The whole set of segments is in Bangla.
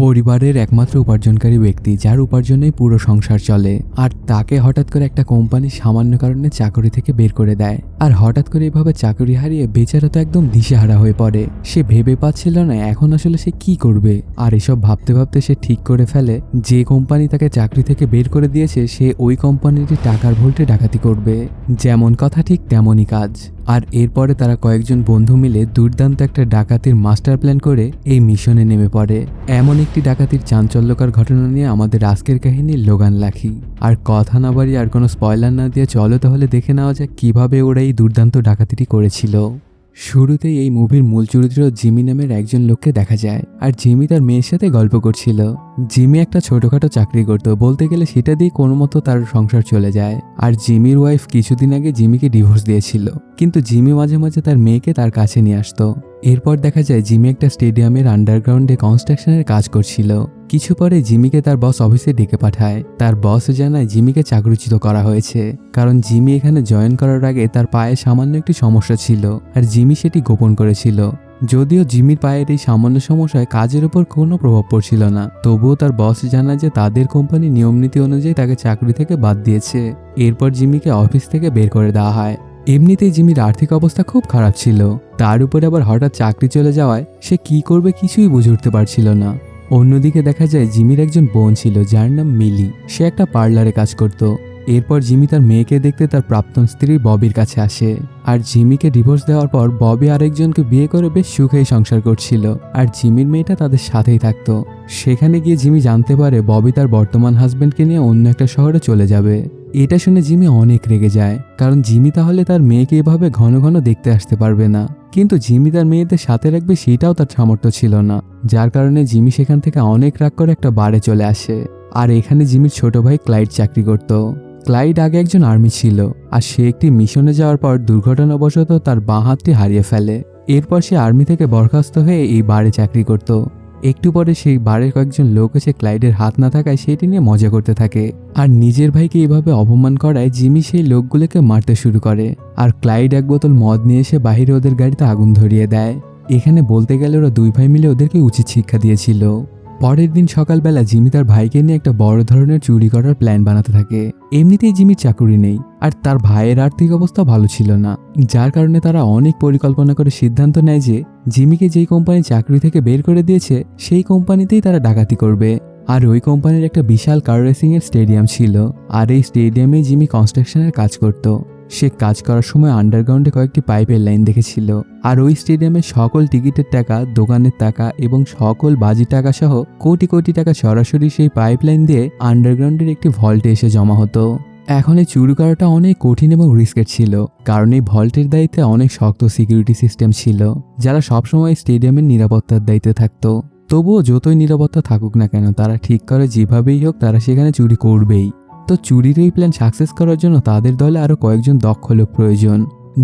পরিবারের একমাত্র উপার্জনকারী ব্যক্তি, যার উপার্জনেই পুরো সংসার চলে। আর তাকে হঠাৎ করে একটা কোম্পানি সামান্য কারণে চাকরি থেকে বের করে দেয়। আর হঠাৎ করে এভাবে চাকরি হারিয়ে বেচারা তো একদম দিশেহারা হয়ে পড়ে। সে ভেবে পাচ্ছিল না এখন আসলে সে কি করবে। আর এসব ভাবতে ভাবতে সে ঠিক করে ফেলে, যে কোম্পানি তাকে চাকরি থেকে বের করে দিয়েছে, সে ওই কোম্পানিটি টাকার ভোল্টে ডাকাতি করবে। যেমন কথা ঠিক তেমনই কাজ। আর এরপরে তারা কয়েকজন বন্ধু মিলে দুর্দান্ত একটা ডাকাতির মাস্টার প্ল্যান করে এই মিশনে নেমে পড়ে। এমন একটি ডাকাতির চাঞ্চল্যকর ঘটনা নিয়ে আমাদের আজকের কাহিনী লোগান লাখি। আর কথা না বাড়ি আর কোনো স্পয়লার না দিয়ে চলো তাহলে দেখে নেওয়া যাক কীভাবে ওরা এই দুর্দান্ত ডাকাতিটি করেছিল। শুরুতেই এই মুভির মূল চরিত্র জিমি নামের একজন লোককে দেখা যায়, আর জিমি তার মেয়ের সাথে গল্প করছিল। জিমি একটা ছোটখাটো চাকরি করত, বলতে গেলে সেটা দিয়ে কোনো মতো তার সংসার চলে যায়, আর জিমির ওয়াইফ কিছুদিন আগে জিমিকে ডিভোর্স দিয়েছিল। কিন্তু জিমি মাঝে মাঝে তার মেয়েকে তার কাছে নিয়ে আসতো। এরপর দেখা যায় জিমি একটা স্টেডিয়ামের আন্ডারগ্রাউন্ডে কনস্ট্রাকশনের কাজ করছিল। কিছু পরে জিমিকে তার বস অফিসে ডেকে পাঠায়। তার বস জানায় জিমিকে চাকরিচ্যুত করা হয়েছে। কারণ জিমি এখানে জয়েন করার আগে তার পায়ে সামান্য একটি সমস্যা ছিল, আর জিমি সেটি গোপন করেছিল। যদিও জিমির পায়ের এই সামান্য সমস্যায় কাজের উপর কোনো প্রভাব পড়ছিল না, তবুও তার বস জানায় যে তাদের কোম্পানি নিয়মনীতি অনুযায়ী তাকে চাকরি থেকে বাদ দিয়েছে। এরপর জিমিকে অফিস থেকে বের করে দেওয়া হয়। এমনিতেই জিমির আর্থিক অবস্থা খুব খারাপ ছিল। তার উপরে আবার হঠাৎ চাকরি চলে যাওয়ায় সে কি করবে কিছুই বুঝে উঠতে পারছিল না। অন্যদিকে দেখা যায় জিমির একজন বোন ছিল, যার নাম মিলি। সে একটা পার্লারে কাজ করত। এরপর জিমি তার মেয়েকে দেখতে তার প্রাক্তন স্ত্রী ববির কাছে আসে। আর জিমিকে ডিভোর্স দেওয়ার পর ববি আরেকজনকে বিয়ে করে বেশ সুখেই সংসার করছিল। আর জিমির মেয়েটা তাদের সাথেই থাকতো। সেখানে গিয়ে জিমি জানতে পারে ববি তার বর্তমান হাজব্যান্ডকে নিয়ে অন্য একটা শহরে চলে যাবে। এটা শুনে জিমি অনেক রেগে যায়, কারণ জিমি তাহলে তার মেয়েকে এভাবে ঘন ঘন দেখতে আসতে পারবে না। কিন্তু জিমি তার মেয়েদের সাথে রাখবে সেটাও তার সামর্থ্য ছিল না, যার কারণে জিমি সেখান থেকে অনেক রাগ করে একটা বারে চলে আসে। আর এখানে জিমির ছোট ভাই ক্লাইড চাকরি করত। ক্লাইড আগে একজন আর্মি ছিল, আর সে একটি মিশনে যাওয়ার পর দুর্ঘটনাবশত তার বাঁ হাতটি হারিয়ে ফেলে। এরপর সে আর্মি থেকে বরখাস্ত হয়ে এই বারে চাকরি করত। একটু পরে সেই বাড়ির কয়েকজন লোক এসে ক্লাইডের হাত না থাকায় সেটি নিয়ে মজা করতে থাকে। আর নিজের ভাইকে এভাবে অপমান করায় জিমি সেই লোকগুলোকে মারতে শুরু করে। আর ক্লাইড এক বোতল মদ নিয়ে এসে বাহিরে ওদের গাড়িতে আগুন ধরিয়ে দেয়। এখানে বলতে গেলে ওরা দুই ভাই মিলে ওদেরকে উচিত শিক্ষা দিয়েছিল। পরের দিন সকালবেলা জিমি তার ভাইকে নিয়ে একটা বড় ধরনের চুরি করার প্ল্যান বানাতে থাকে। এমনিতেই জিমির চাকুরি নেই, আর তার ভাইয়ের আর্থিক অবস্থা ভালো ছিল না, যার কারণে তারা অনেক পরিকল্পনা করে সিদ্ধান্ত নেয় যে জিমিকে যেই কোম্পানি চাকরি থেকে বের করে দিয়েছে, সেই কোম্পানিতেই তারা ডাকাতি করবে। আর ওই কোম্পানির একটা বিশাল কার রেসিং এর স্টেডিয়াম ছিল, আর এই স্টেডিয়ামে জিমি কনস্ট্রাকশনের কাজ করত। সে কাজ করার সময় আন্ডারগ্রাউন্ডে কয়েকটি পাইপের লাইন দেখেছিল। আর ওই স্টেডিয়ামে সকল টিকিটের টাকা, দোকানের টাকা এবং সকল বাজি টাকা সহ কোটি কোটি টাকা সরাসরি সেই পাইপ লাইন দিয়ে আন্ডারগ্রাউন্ডের একটি ভল্টে এসে জমা হতো। এখন এই চুরি করাটা অনেক কঠিন এবং রিস্কের ছিল, কারণ এই ভল্টের দায়িত্বে অনেক শক্ত সিকিউরিটি সিস্টেম ছিল, যারা সবসময় স্টেডিয়ামের নিরাপত্তার দায়িত্বে থাকতো। তবুও যতই নিরাপত্তা থাকুক না কেন, তারা ঠিক করে যেভাবেই হোক তারা সেখানে চুরি করবেই। তো চুরির এই প্ল্যান সাকসেস করার জন্য তাদের দলে আরও কয়েকজন দক্ষ লোক প্রয়োজন।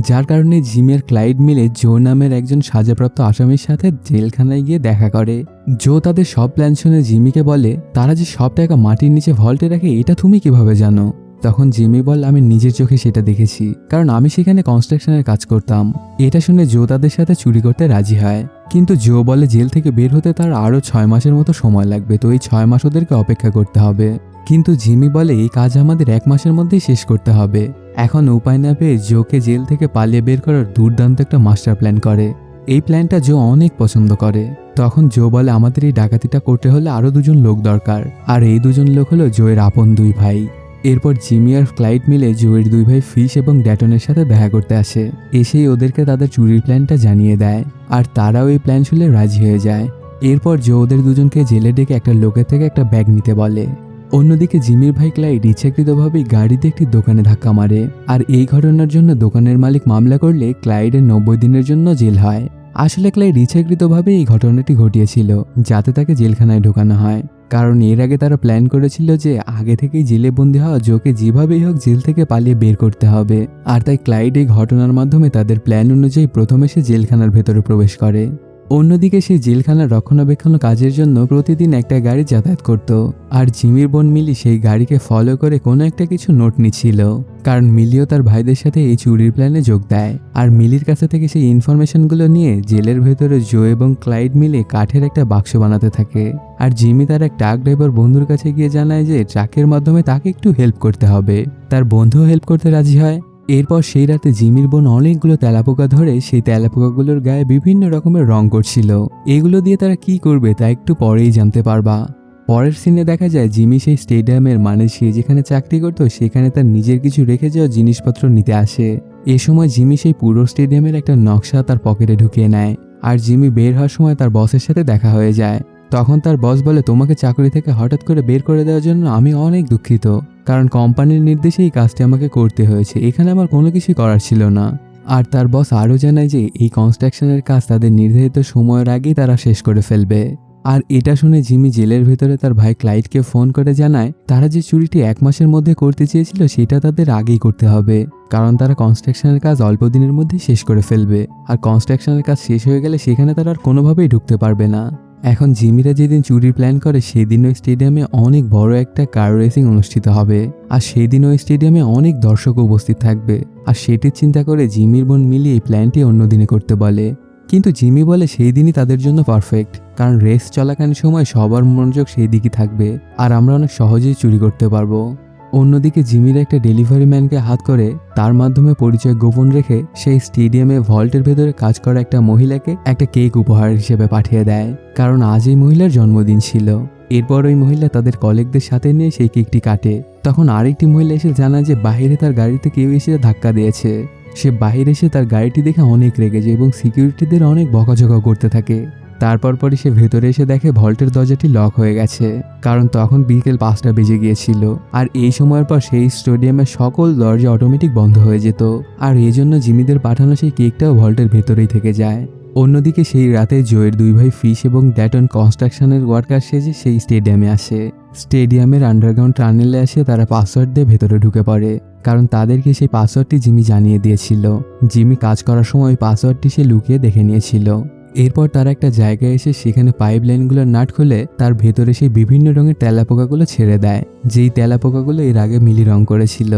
যার কারণে জিমের ক্লাইড মিলে জো নামের একজন সাজাপ্রাপ্ত আসামির সাথে জেলখানায় গিয়ে দেখা করে। জো তাদের সব প্ল্যান শুনে জিমিকে বলে, তারা যে সব টাকা মাটির নিচে ভল্টে রাখে, এটা তুমি কীভাবে জানো? তখন জিমি বল, আমি নিজের চোখে সেটা দেখেছি, কারণ আমি সেখানে কনস্ট্রাকশনের কাজ করতাম। এটা শুনে জো তাদের সাথে চুরি করতে রাজি হয়। কিন্তু জো বলে, জেল থেকে বের হতে তার আরও ছয় মাসের মতো সময় লাগবে, তো এই ছয় মাস ওদেরকে অপেক্ষা করতে হবে। কিন্তু জিমি বলে, এই কাজ আমাদের এক মাসের মধ্যেই শেষ করতে হবে। এখন উপায় না পেয়ে জোকে জেল থেকে পালিয়ে বের করার দুর্দান্ত একটা মাস্টার প্ল্যান করে। এই প্ল্যানটা জো অনেক পছন্দ করে। তখন জো বলে, আমাদের এই ডাকাতিটা করতে হলে আরও দুজন লোক দরকার। আর এই দুজন লোক হলো জোয়ের আপন দুই ভাই। এরপর জিমি আর ক্লাইড মিলে জোয়ের দুই ভাই ফিশ এবং ড্যাটনের সাথে দেখা করতে আসে। এসেই ওদেরকে তাদের চুরির প্ল্যানটা জানিয়ে দেয়। আর তারাও এই প্ল্যান শুনে রাজি হয়ে যায়। এরপর জো ওদের দুজনকে জেলে ডেকে একটা লোকের থেকে একটা ব্যাগ নিতে বলে। অন্যদিকে জিমির ভাই ক্লাইড ইচ্ছাকৃতভাবেই গাড়িতে একটি দোকানে ধাক্কা মারে। আর এই ঘটনার জন্য দোকানের মালিক মামলা করলে ক্লাইডের নব্বই দিনের জন্য জেল হয়। আসলে ক্লাইড ইচ্ছাকৃতভাবে এই ঘটনাটি ঘটিয়েছিল, যাতে তাকে জেলখানায় ঢোকানো হয়। কারণ এর আগে তারা প্ল্যান করেছিল যে আগে থেকেই জেলে বন্দী হওয়া জোকে যেভাবেই হোক জেল থেকে পালিয়ে বের করতে হবে। আর তাই ক্লাইড এই ঘটনার মাধ্যমে তাদের প্ল্যান অনুযায়ী প্রথমে সে জেলখানার ভেতরে প্রবেশ করে। অন্যদিকে সেই জেলখানার রক্ষণাবেক্ষণ কাজের জন্য প্রতিদিন একটা গাড়ি যাতায়াত করত, আর জিমির বোন মিলি সেই গাড়িকে ফলো করে কোনো একটা কিছু নোট নিচ্ছিল। কারণ মিলিও তার ভাইদের সাথে এই চুরির প্ল্যানে যোগ দেয়। আর মিলির কাছে থেকে সেই ইনফরমেশনগুলো নিয়ে জেলের ভেতরে জো এবং ক্লাইড মিলে কাঠের একটা বাক্স বানাতে থাকে। আর জিমি তার এক ট্রাক ড্রাইভার বন্ধুর কাছে গিয়ে জানায় যে ট্রাকের মাধ্যমে তাকে একটু হেল্প করতে হবে। তার বন্ধুও হেল্প করতে রাজি হয়। এরপর সেই রাতে জিমির বোন অনেকগুলো তেলাপোকা ধরে সেই তেলাপোকাগুলোর গায়ে বিভিন্ন রকমের রং করছিল। এগুলো দিয়ে তারা কি করবে তা একটু পরেই জানতে পারবা। পরের সিনে দেখা যায় জিমি সেই স্টেডিয়ামের মানে সে যেখানে চাকরি করতো, সেখানে তার নিজের কিছু রেখে যাওয়া জিনিসপত্র নিতে আসে। এ সময় জিমি সেই পুরো স্টেডিয়ামের একটা নকশা তার পকেটে ঢুকিয়ে নেয়। আর জিমি বের হওয়ার সময় তার বসের সাথে দেখা হয়ে যায়। তখন তার বস বলে, তোমাকে চাকরি থেকে হঠাৎ করে বের করে দেওয়ার জন্য আমি অনেক দুঃখিত। কারণ কোম্পানির নির্দেশে এই কাজটি আমাকে করতে হয়েছে। এখানে আমার কোনো কিছুই করার ছিল না। আর তার বস আরও জানায় যে, এই কনস্ট্রাকশনের কাজ তাদের নির্ধারিত সময়ের আগেই তারা শেষ করে ফেলবে। আর এটা শুনে জিমি জেলের ভেতরে তার ভাই ক্লাইডকে ফোন করে জানায়, তারা যে চুরিটি এক মাসের মধ্যে করতে চেয়েছিল, সেটা তাদের আগেই করতে হবে। কারণ তারা কনস্ট্রাকশনের কাজ অল্প দিনের মধ্যেই শেষ করে ফেলবে। আর কনস্ট্রাকশনের কাজ শেষ হয়ে গেলে সেখানে তারা আর কোনোভাবেই ঢুকতে পারবে না। এখন জিমিরা যেদিন চুরির প্ল্যান করে, সেদিন ওই স্টেডিয়ামে অনেক বড় একটা কার রেসিং অনুষ্ঠিত হবে। আর সেদিন ওই স্টেডিয়ামে অনেক দর্শক উপস্থিত থাকবে। আর সেটির চিন্তা করে জিমির বোন মিলিয়ে এই প্ল্যানটি অন্যদিনে করতে বলে। কিন্তু জিমি বলে সেই দিনই তাদের জন্য পারফেক্ট কারণ রেস চলাকালীন সময় সবার মনোযোগ সেই দিকই থাকবে। আর আমরা অনেক সহজেই চুরি করতে পারব। অন্যদিকে জিমির একটা ডেলিভারি ম্যানকে হাত করে, তার মাধ্যমে পরিচয় গোপন রেখে সেই স্টেডিয়ামে ভল্টের ভেতরে কাজ করা একটা মহিলাকে একটা কেক উপহার হিসেবে পাঠিয়ে দেয়। কারণ আজ এই মহিলার জন্মদিন ছিল। এরপর ওই মহিলা তাদের কলিগদের সাথে নিয়ে সেই কেকটি কাটে। তখন আরেকটি মহিলা এসে জানায় যে বাইরে তার গাড়িতে কেউ এসে ধাক্কা দিয়েছে। সে বাইরে এসে তার গাড়িটি দেখে অনেক রেগে যায় এবং সিকিউরিটিদের অনেক বকাঝকা করতে থাকে। তারপর পরে সে ভেতরে এসে দেখে ভল্টের দরজাটি লক হয়ে গেছে, কারণ তখন বিকেল পাঁচটা বেজে গিয়েছিল, আর এই সময়ের পর সেই স্টেডিয়ামের সকল দরজা অটোমেটিক বন্ধ হয়ে যেত, আর এই জন্য জিমিদের পাঠানো সেই কেকটাও ভল্টের ভেতরেই থেকে যায়। অন্যদিকে সেই রাতে জয়ের দুই ভাই ফিশ এবং ড্যাটন কনস্ট্রাকশনের ওয়ার্কার সেজে সেই স্টেডিয়ামে আসে। স্টেডিয়ামের আন্ডারগ্রাউন্ড টানেলে এসে তারা পাসওয়ার্ড দিয়ে ভেতরে ঢুকে পড়ে, কারণ তাদেরকে সেই পাসওয়ার্ডটি জিমি জানিয়ে দিয়েছিল। জিমি কাজ করার সময় ওই পাসওয়ার্ডটি সে লুকিয়ে দেখে নিয়েছিল। এরপর তারা একটা জায়গায় এসে সেখানে পাইপ লাইনগুলোর নাট খুলে তার ভেতরে সেই বিভিন্ন রঙের তেলাপোকাগুলো ছেড়ে দেয়, যেই তেলাপোকাগুলো এর আগে মিলি রং করেছিল।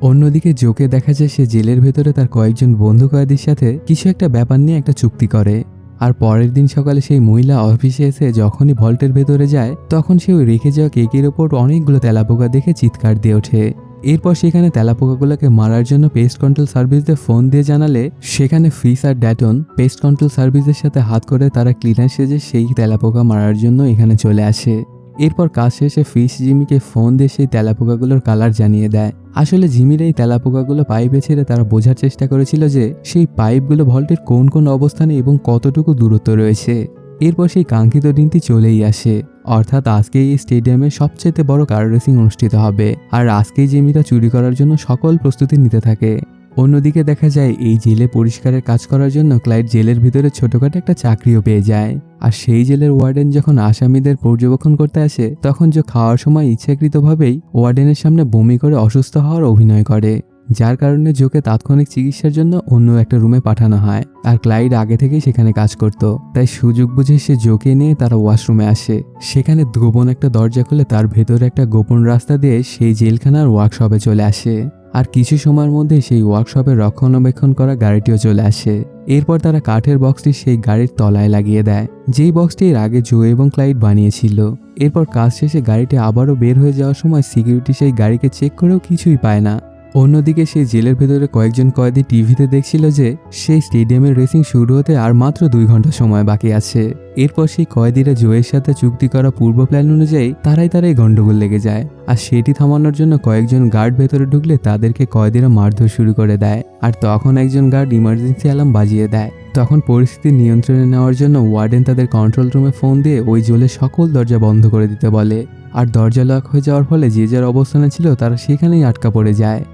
অন্যদিকে জোকে দেখা যায় সে জেলের ভেতরে তার কয়েকজন বন্ধু কয়েদির সাথে কিছু একটা ব্যাপার নিয়ে একটা চুক্তি করে। আর পরের দিন সকালে সেই মহিলা অফিসে এসে যখনই ভল্টের ভেতরে যায়, তখন সে ওই রেখে যাওয়া কেকের ওপর অনেকগুলো তেলাপোকা দেখে চিৎকার দিয়ে ওঠে। এরপর সেখানে তেলাপোকাগুলোকে মারার জন্য পেস্ট কন্ট্রোল সার্ভিসদের ফোন দিয়ে জানালে, সেখানে ফিস আর ড্যাটন পেস্ট কন্ট্রোল সার্ভিসের সাথে হাত করে তারা ক্লিনার সেজে সেই তেলাপোকা মারার জন্য এখানে চলে আসে। এরপর কাজ শেষে ফিশ জিমিকে ফোন দিয়ে সেই তেলাপোকাগুলোর কালার জানিয়ে দেয়। আসলে জিমির এই তেলাপোকাগুলো পাইপে ছেড়ে তারা বোঝার চেষ্টা করেছিল যে, সেই পাইপগুলো ভল্টের কোন কোন অবস্থানে এবং কতটুকু দূরত্ব রয়েছে। এরপর সেই কাঙ্ক্ষিত দিনটি চলেই আসে। অর্থাৎ আজকে এই স্টেডিয়ামে সবচেয়ে বড় কার রেসিং অনুষ্ঠিত হবে। আর আজকেই জিমিরা চুরি করার জন্য সকল প্রস্তুতি নিতে থাকে। অন্যদিকে দেখা যায়, এই জেলে পরিষ্কারের কাজ করার জন্য ক্লাইড জেলের ভিতরে ছোটখাটো একটা চাকরিও পেয়ে যায়। আর সেই জেলের ওয়ার্ডেন যখন আসামিদের পর্যবেক্ষণ করতে আসে, তখন যে খাওয়ার সময় ইচ্ছাকৃতভাবেই ওয়ার্ডেনের সামনে বমি করে অসুস্থ হওয়ার অভিনয় করে। যার কারণে জোকে তাৎক্ষণিক চিকিৎসার জন্য অন্য একটা রুমে পাঠানো হয়, আর ক্লাইড আগে থেকেই সেখানে কাজ করত। তাই সুযোগ বুঝে সে জোকে নিয়ে তারা ওয়াশরুমে আসে। সেখানে গোপন একটা দরজা খুলে তার ভেতরে একটা গোপন রাস্তা দিয়ে সেই জেলখানার ওয়ার্কশপে চলে আসে। আর কিছু সময়ের মধ্যে সেই ওয়ার্কশপে রক্ষণাবেক্ষণ করা গাড়িটিও চলে আসে। এরপর তারা কাঠের বক্সটি সেই গাড়ির তলায় লাগিয়ে দেয়, যেই বক্সটি এর আগে জো এবং ক্লাইড বানিয়েছিল। এরপর কাজ শেষে গাড়িটি আবারও বের হয়ে যাওয়ার সময় সিকিউরিটি সেই গাড়িকে চেক করেও কিছুই পায় না। অন্যদিকে সেই জেলের ভেতরে কয়েকজন কয়েদি টিভিতে দেখছিল যে সেই স্টেডিয়ামের রেসিং শুরু হতে আর মাত্র দুই ঘণ্টা সময় বাকি আছে। এরপর সেই কয়েদিরা জোয়ের সাথে চুক্তি করা পূর্ব প্ল্যান অনুযায়ী তারাই তারাই গণ্ডগোল লেগে যায়। আর সেটি থামানোর জন্য কয়েকজন গার্ড ভেতরে ঢুকলে তাদেরকে কয়েদিরা মারধর শুরু করে দেয় আর তখন একজন গার্ড ইমার্জেন্সি অ্যালার্ম বাজিয়ে দেয়। তখন পরিস্থিতি নিয়ন্ত্রণে নেওয়ার জন্য ওয়ার্ডেন তাদের কন্ট্রোল রুমে ফোন দিয়ে ওই জোলের সকল দরজা বন্ধ করে দিতে বলে। আর দরজা লক হয়ে যাওয়ার ফলে যে যার অবস্থানে ছিল তারা সেখানেই আটকা পড়ে যায়।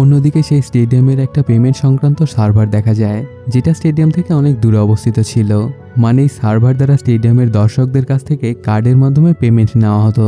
অন্যদিকে সেই স্টেডিয়ামের একটা পেমেন্ট সংক্রান্ত সার্ভার দেখা যায়, যেটা স্টেডিয়াম থেকে অনেক দূরে অবস্থিত ছিল। মানে এই সার্ভার দ্বারা স্টেডিয়ামের দর্শকদের কাছ থেকে কার্ডের মাধ্যমে পেমেন্ট নেওয়া হতো।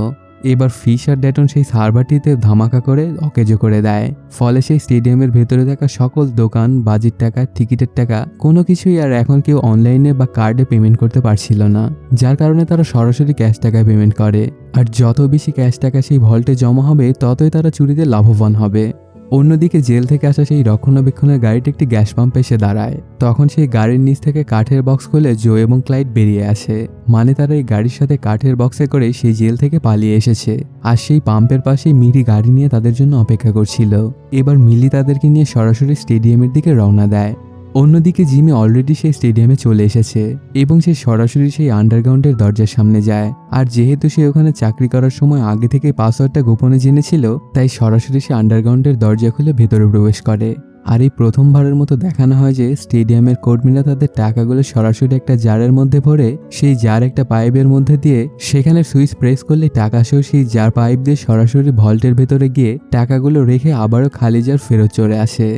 এবার ফিশ আর ডেটন সেই সার্ভারটিতে ধামাকা করে অকেজো করে দেয়। ফলে সেই স্টেডিয়ামের ভেতরে থাকা সকল দোকান, বাজির টাকা, টিকিটের টাকা, কোনো কিছুই আর এখন কেউ অনলাইনে বা কার্ডে পেমেন্ট করতে পারছিল না, যার কারণে তারা সরাসরি ক্যাশ টাকায় পেমেন্ট করে। আর যত বেশি ক্যাশ টাকা সেই ভল্টে জমা হবে, ততই তারা চুরিতে লাভবান হবে। অন্যদিকে জেল থেকে আসা সেই রক্ষণাবেক্ষণের গাড়িটি একটি গ্যাস পাম্পে এসে দাঁড়ায়। তখন সেই গাড়ির নিচ থেকে কাঠের বক্স খুলে জো এবং ক্লাইড বেরিয়ে আসে। মানে তারা এই গাড়ির সাথে কাঠের বক্সে করে সেই জেল থেকে পালিয়ে এসেছে। আর সেই পাম্পের পাশে মিরি গাড়ি নিয়ে তাদের জন্য অপেক্ষা করছিল। এবার মিলি তাদেরকে নিয়ে সরাসরি স্টেডিয়ামের দিকে রওনা দেয়। অন্যদিকে জিমি অলরেডি সেই স্টেডিয়ামে চলে এসেছে এবং সে সরাসরি সেই আন্ডারগ্রাউন্ডের দরজার সামনে যায়। আর যেহেতু সে ওখানে চাকরি করার সময় আগে থেকে পাসওয়ার্ডটা গোপনে জেনেছিল, তাই সরাসরি সে আন্ডারগ্রাউন্ডের দরজা খুলে ভেতরে প্রবেশ করে। আর এই প্রথমবারের মতো দেখানো হয় যে স্টেডিয়ামের কর্মীরা তাদের টাকাগুলো সরাসরি একটা জারের মধ্যে ভরে, সেই জার একটা পাইপের মধ্যে দিয়ে সেখানে সুইচ প্রেস করলে টাকা সহ সেই জার পাইপ দিয়ে সরাসরি ভল্টের ভেতরে গিয়ে টাকাগুলো রেখে আবারও খালি জার ফেরত চলে আসে।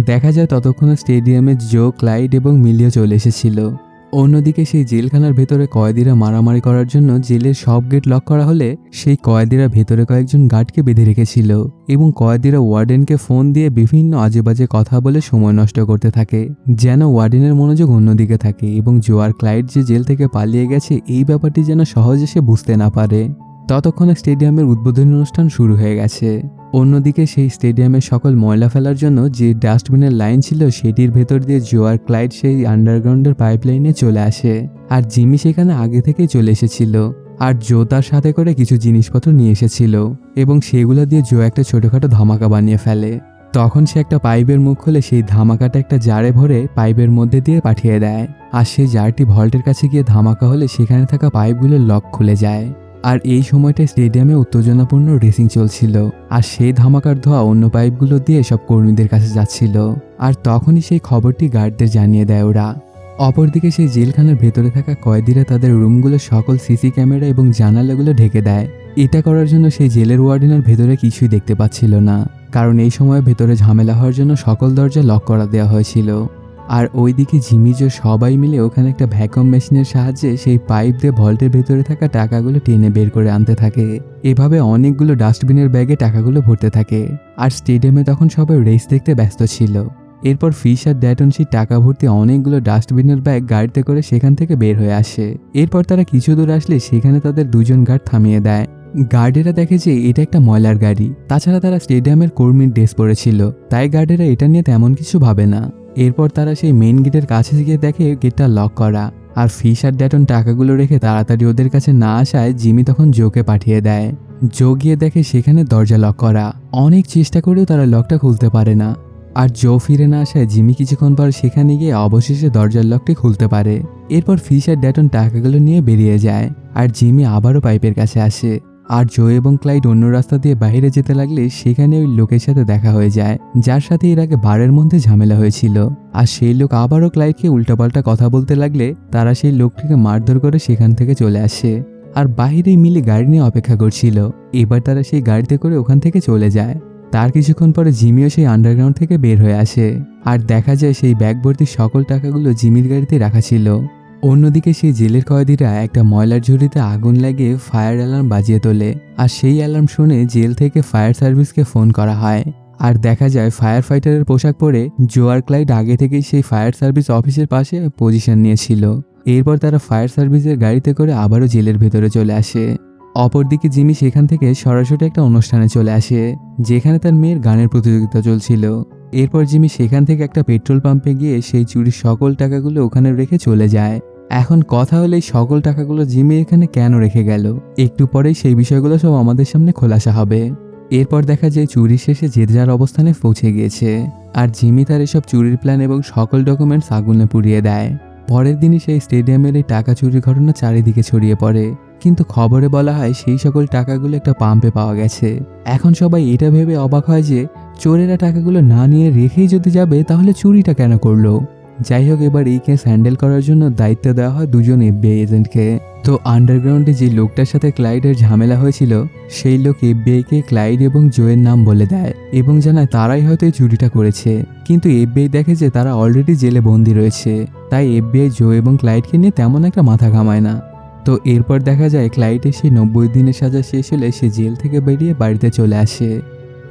দেখা যায় ততক্ষণে স্টেডিয়ামে জো, ক্লাইড এবং মিলিও চলে এসেছিল। অন্যদিকে সেই জেলখানার ভেতরে কয়েদিরা মারামারি করার জন্য জেলের সব গেট লক করা হলে সেই কয়েদিরা ভেতরে কয়েকজন গার্ডকে বেঁধে রেখেছিল এবং কয়েদিরা ওয়ার্ডেনকে ফোন দিয়ে বিভিন্ন আজেবাজে কথা বলে সময় নষ্ট করতে থাকে, যেন ওয়ার্ডেনের মনোযোগ অন্যদিকে থাকে এবং জোয়ার ক্লাইড যে জেল থেকে পালিয়ে গেছে, এই ব্যাপারটি যেন সহজে সে বুঝতে না পারে। ততক্ষণে স্টেডিয়ামের উদ্বোধনী অনুষ্ঠান শুরু হয়ে গেছে। অন্যদিকে সেই স্টেডিয়ামে সকল ময়লা ফেলার জন্য যে ডাস্টবিনের লাইন ছিল, সেটির ভেতর দিয়ে জোয়ার ক্লাইড সেই আন্ডারগ্রাউন্ডের পাইপলাইনে চলে আসে। আর জিমি সেখানে আগে থেকেই চলে এসেছিল। আর জো তার সাথে করে কিছু জিনিসপত্র নিয়ে এসেছিল এবং সেগুলো দিয়ে জো একটা ছোটোখাটো ধামাকা বানিয়ে ফেলে। তখন সে একটা পাইপের মুখ খুলে সেই ধামাকাটা একটা জারে ভরে পাইপের মধ্যে দিয়ে পাঠিয়ে দেয়। আর সেই জারটি ভল্টের কাছে গিয়ে ধামাকা হলে সেখানে থাকা পাইপগুলোর লক খুলে যায়। আর এই সময়টা স্টেডিয়ামে উত্তেজনাপূর্ণ রেসিং চলছিল। আর সেই ধামাকার ধোয়া অন্য পাইপগুলো দিয়ে সব কর্মীদের কাছে যাচ্ছিল। আর তখনই সেই খবরটি গার্ডদের জানিয়ে দেয় ওরা। অপরদিকে সেই জেলখানার ভেতরে থাকা কয়েদিরা তাদের রুমগুলো সকল সিসি ক্যামেরা এবং জানালাগুলো ঢেকে দেয়। এটা করার জন্য সেই জেলের ওয়ার্ডেনের ভেতরে কিছুই দেখতে পাচ্ছিল না। কারণ এই সময় ভেতরে ঝামেলা হওয়ার জন্য সকল দরজা লক করা দেওয়া হয়েছিল। আর ওইদিকে ঝিমিজো সবাই মিলে ওখানে একটা ভ্যাকুয়াম মেশিনের সাহায্যে সেই পাইপ দিয়ে ভল্টের ভেতরে থাকা টাকাগুলো টেনে বের করে আনতে থাকে। এভাবে অনেকগুলো ডাস্টবিনের ব্যাগে টাকাগুলো ভরতে থাকে। আর স্টেডিয়ামে তখন সবাই রেস দেখতে ব্যস্ত ছিল। এরপর ফিশ আর ড্যাটন সেই টাকা ভর্তি অনেকগুলো ডাস্টবিনের ব্যাগ গাড়িতে করে সেখান থেকে বের হয়ে আসে। এরপর তারা কিছু দূর আসলে সেখানে তাদের দুজন গার্ড থামিয়ে দেয়। গার্ডেরা দেখে যে এটা একটা ময়লার গাড়ি। তাছাড়া তারা স্টেডিয়ামের কর্মীর ড্রেস পরেছিল। তাই গার্ডেরা এটা নিয়ে তেমন কিছু ভাবে না। এরপর তারা সেই মেন গেটের কাছে গিয়ে দেখে গেটটা লক করা। আর ফিশ আর ড্যাটন টাকাগুলো রেখে তাড়াতাড়ি ওদের কাছে না আসায় জিমি তখন জোকে পাঠিয়ে দেয়। জো গিয়ে দেখে সেখানে দরজা লক করা। অনেক চেষ্টা করেও তারা লকটা খুলতে পারে না। আর জো ফিরে না আসায় জিমি কিছুক্ষণ পর সেখানে গিয়ে অবশেষে দরজার লকটি খুলতে পারে। এরপর ফিশ আর ড্যাটন টাকাগুলো নিয়ে বেরিয়ে যায়। আর জিমি আবারও পাইপের কাছে আসে। আর জো এবং ক্লাইড অন্য রাস্তা দিয়ে বাইরে যেতে লাগলে সেখানে ওই লোকের সাথে দেখা হয়ে যায়, যার সাথে এর আগে বারের মধ্যে ঝামেলা হয়েছিল। আর সেই লোক আবারও ক্লাইডকে উল্টাপাল্টা কথা বলতে লাগলে তারা সেই লোকটিকে মারধর করে সেখান থেকে চলে আসে। আর বাহিরেই মিলে গাড়ি নিয়ে অপেক্ষা করছিল। এবার তারা সেই গাড়িতে করে ওখান থেকে চলে যায়। তার কিছুক্ষণ পরে জিমিও সেই আন্ডারগ্রাউন্ড থেকে বের হয়ে আসে। আর দেখা যায় সেই ব্যাগ ভর্তি সকল টাকাগুলো জিমির গাড়িতে রাখা ছিল। অন্যদিকে সেই জেলের কয়েদিরা একটা ময়লার ঝুড়িতে আগুন লাগিয়ে ফায়ার অ্যালার্ম বাজিয়ে তোলে, আর সেই অ্যালার্ম শুনে জেল থেকে ফায়ার সার্ভিসকে ফোন করা হয়। আর দেখা যায়, ফায়ার ফাইটারের পোশাক পরে জোয়ার ক্লাইড আগে থেকেই সেই ফায়ার সার্ভিস অফিসের পাশে পজিশন নিয়েছিল। এরপর তারা ফায়ার সার্ভিসের গাড়িতে করে আবারও জেলের ভেতরে চলে আসে। অপরদিকে জিমি সেখান থেকে সরাসরি একটা অনুষ্ঠানে চলে আসে, যেখানে তার মেয়ের গানের প্রতিযোগিতা চলছিল। এরপর জিমি সেখান থেকে একটা পেট্রোল পাম্পে গিয়ে সেই চুরির সকল টাকাগুলো ওখানে রেখে চলে যায়। এখন কথা হলে সকল টাকাগুলো জিমি এখানে কেন রেখে গেল? একটু পরেই সেই বিষয়গুলো সব আমাদের সামনে খোলাসা হবে। এরপর দেখা যায় চুরি শেষে যে যার অবস্থানে পৌঁছে গিয়েছে। আর জিমি তার এসব চুরির প্ল্যান এবং সকল ডকুমেন্টস আগুনে পুড়িয়ে দেয়। পরের দিনই সেই স্টেডিয়ামের এই টাকা চুরির ঘটনা চারিদিকে ছড়িয়ে পড়ে। কিন্তু খবরে বলা হয় সেই সকল টাকাগুলো একটা পাম্পে পাওয়া গেছে। এখন সবাই এটা ভেবে অবাক হয় যে, চোরেরা টাকাগুলো না নিয়ে রেখেই যদি যাবে, তাহলে চুরিটা কেন করল? যাই হোক এবার এই কেস হ্যান্ডেল করার জন্য দায়িত্ব দেওয়া হয় দুজন এফবিআই এজেন্টকে তো আন্ডারগ্রাউন্ডে যে লোকটার সাথে ক্লাইডের ঝামেলা হয়েছিল, সেই লোক এফবিআইকে ক্লাইড এবং জোয়ের নাম বলে দেয় এবং জানায় তারাই হয়তো এই চুরিটা করেছে। কিন্তু এফবিআই দেখে যে তারা অলরেডি জেলে বন্দি রয়েছে, তাই এফবিআই জো এবং ক্লাইডকে নিয়ে তেমন একটা মাথা ঘামায় না। তো এরপর দেখা যায় ক্লাইটের সেই নব্বই দিনের সাজা শেষ হলে সে জেল থেকে বেরিয়ে বাড়িতে চলে আসে।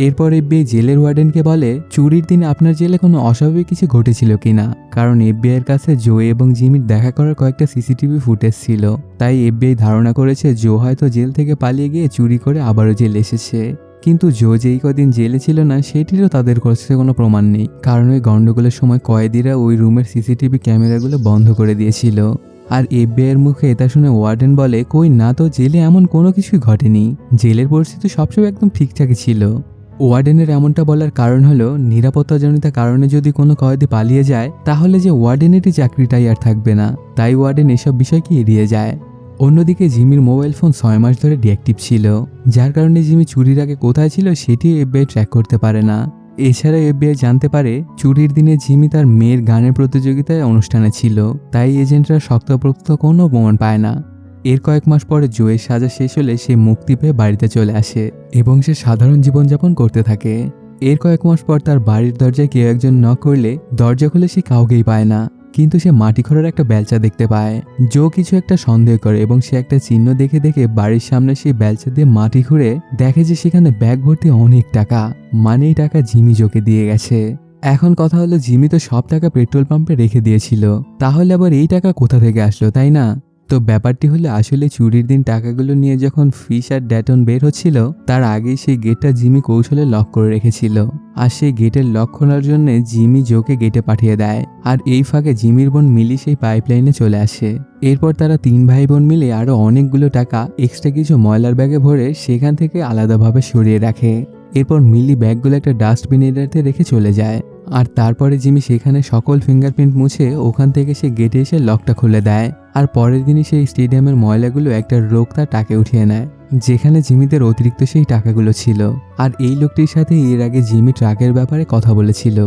এরপর এফবিআই জেলের ওয়ার্ডেনকে বলে, চুরির দিন আপনার জেলে কোনো অস্বাভাবিক কিছু ঘটেছিল কিনা? কারণ এফবিআই এর কাছে জো এবং জিমির দেখা করার কয়েকটা সিসিটিভি ফুটেজ ছিল। তাই এফবিআই ধারণা করেছে, জো হয়তো জেল থেকে পালিয়ে গিয়ে চুরি করে আবারও জেলে এসেছে। কিন্তু জো যেই কদিন জেলে ছিল না, সেটিরও তাদের কাছে কোনো প্রমাণ নেই। কারণ ওই গন্ডগোলের সময় কয়েদিরা ওই রুমের সিসিটিভি ক্যামেরাগুলো বন্ধ করে দিয়েছিল। আর এফবিআইয়ের মুখে এটা শুনে ওয়ার্ডেন বলে, কই না তো, জেলে এমন কোনো কিছুই ঘটেনি। জেলের পরিস্থিতি সবসময় একদম ঠিকঠাকই ছিল। ওয়ার্ডেনের এমনটা বলার কারণ হলো নিরাপত্তাজনিত কারণে যদি কোনো কয়েদি পালিয়ে যায়, তাহলে যে ওয়ার্ডেনেরই চাকরিটাই আর থাকবে না। তাই ওয়ার্ডেন এসব বিষয়কে এড়িয়ে যায়। অন্যদিকে জিমির মোবাইল ফোন ছয় মাস ধরে ডিঅ্যাক্টিভ ছিল, যার কারণে জিমি চুরির আগে কোথায় ছিল সেটিও এফবিআই ট্র্যাক করতে পারে না। এছাড়া এফবিআই জানতে পারে, চুরির দিনে জিমি তার মেয়ের গানের প্রতিযোগিতায় অনুষ্ঠানে ছিল, তাই এজেন্টরা শক্তপোক্ত কোনো প্রমাণ পায় না। এর কয়েক মাস পরে জোয়ের সাজা শেষ হলে সে মুক্তি পেয়ে বাড়িতে চলে আসে এবং সে সাধারণ জীবনযাপন করতে থাকে। এর কয়েক মাস পর তার বাড়ির দরজায় কেউ একজন নক করলে দরজা খুলে সে কাউকেই পায় না। কিন্তু সে মাটি খড়ের একটা বেলচা দেখতে পায়। জো কিছু একটা সন্দেহ করে এবং সে একটা চিহ্ন দেখে দেখে বাড়ির সামনে সেই বেলচা দিয়ে মাটি খুঁড়ে দেখে যে সেখানে ব্যাগ ভর্তি অনেক টাকা মানে এই টাকা জিমি জোকে দিয়ে গেছে। এখন কথা হলো, জিমি তো সব টাকা পেট্রোল পাম্পে রেখে দিয়েছিল। তাহলে আবার এই টাকা কোথা থেকে আসলো, তাই না? তো ব্যাপারটি হলো আসলে চুরির দিন টাকাগুলো নিয়ে যখন ফিশ আর ড্যাটন বের হচ্ছিল, তার আগেই সেই গেটটা জিমি কৌশলে লক করে রেখেছিল। আর সেই গেটের লক খোলার জন্য জিমি জোকে গেটে পাঠিয়ে দেয়। আর এই ফাঁকে জিমির বোন মিলি সেই পাইপলাইনে চলে আসে। এরপর তারা তিন ভাই বোন মিলে আরও অনেকগুলো টাকা এক্সট্রা কিছু ময়লার ব্যাগে ভরে সেখান থেকে আলাদাভাবে সরিয়ে রাখে। এরপর মিলি ব্যাগগুলো একটা ডাস্টবিন রেখে চলে যায়। আর তারপরে জিমি সেখানে সকল ফিঙ্গারপ্রিন্ট মুছে ওখান থেকে সে গেটে এসে লকটা খুলে দেয়। আর পরের দিনই সেই স্টেডিয়ামের ময়লাগুলো একটা লোক তার টাকে উঠিয়ে নেয়, যেখানে জিমিদের অতিরিক্ত সেই টাকাগুলো ছিল। আর এই লোকটির সাথে এর আগে জিমি ট্রাকের ব্যাপারে কথা বলেছিল।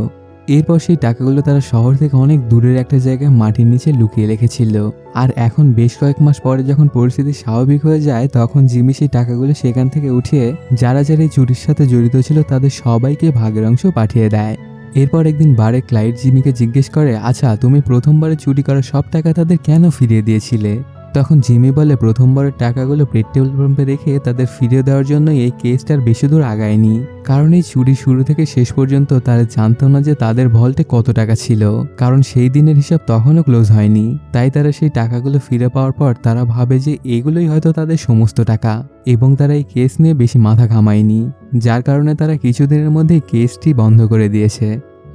এরপর সেই টাকাগুলো তারা শহর থেকে অনেক দূরের একটা জায়গায় মাটির নিচে লুকিয়ে রেখেছিল। আর এখন বেশ কয়েক মাস পরে যখন পরিস্থিতি স্বাভাবিক হয়ে যায়, তখন জিমি সেই টাকাগুলো সেখান থেকে উঠিয়ে যারা যারা এই চুরির সাথে জড়িত ছিল, তাদের সবাইকে ভাগের অংশ পাঠিয়ে দেয়। এরপর একদিন বারে ক্লাইড জিমিকে জিজ্ঞেস করে আচ্ছা তুমি প্রথমবারে চুরি করা সব টাকা তাদের কেন ফিরিয়ে দিয়েছিলে? তখন জিমি বলে, প্রথমবারের টাকাগুলো পেট্রোল পাম্পে রেখে তাদের ফিরে দেওয়ার জন্য এই কেসটার বেশি দূর আগায়নি। কারণ এই চুরি শুরু থেকে শেষ পর্যন্ত তারা জানতো না যে তাদের ভল্টে কত টাকা ছিল। কারণ সেই দিনের হিসাব তখনও ক্লোজ হয়নি। তাই তারা সেই টাকাগুলো ফিরে পাওয়ার পর তারা ভাবে যে এগুলোই হয়তো তাদের সমস্ত টাকা এবং তারা এই কেস নিয়ে বেশি মাথা ঘামায়নি, যার কারণে তারা কিছুদিনের মধ্যেই কেসটি বন্ধ করে দিয়েছে।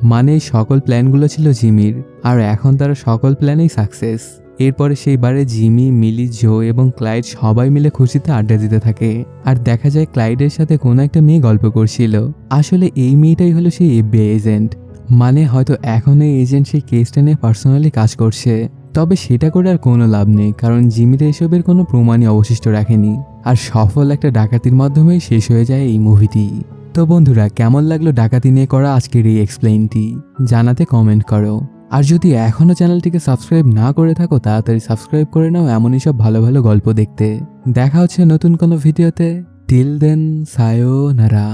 মানে সকল প্ল্যানগুলো ছিল জিমির, আর এখন তারা সকল প্ল্যানেই সাকসেস। এরপরে সেই বারে জিমি, মিলি, জো এবং ক্লাইড সবাই মিলে খুশিতে আড্ডা দিতে থাকে। আর দেখা যায় ক্লাইডের সাথে কোনো একটা মেয়ে গল্প করছিল। আসলে এই মেয়েটাই হলো সেই এফবিআই এজেন্ট। মানে হয়তো এখন এই এজেন্ট সেই কেসটা নিয়ে পার্সোনালি কাজ করছে। তবে সেটা করে আর কোনো লাভ নেই, কারণ জিমির এসবের কোনো প্রমাণই অবশিষ্ট রাখেনি। আর সফল একটা ডাকাতির মাধ্যমেই শেষ হয়ে যায় এই মুভিটি। তো বন্ধুরা, কেমন লাগল ডাকাতি নিয়ে করা আজকের এই এক্সপ্লেইনটি জানাতে কমেন্ট করো। আর যদি এখনও চ্যানেলটিকে সাবস্ক্রাইব না করে থাকো, তাড়াতাড়ি সাবস্ক্রাইব করে নাও এমনই সব ভালো ভালো গল্প দেখতে। দেখা হচ্ছে নতুন কোনো ভিডিওতে। টিল দেন, সায়ো নারা।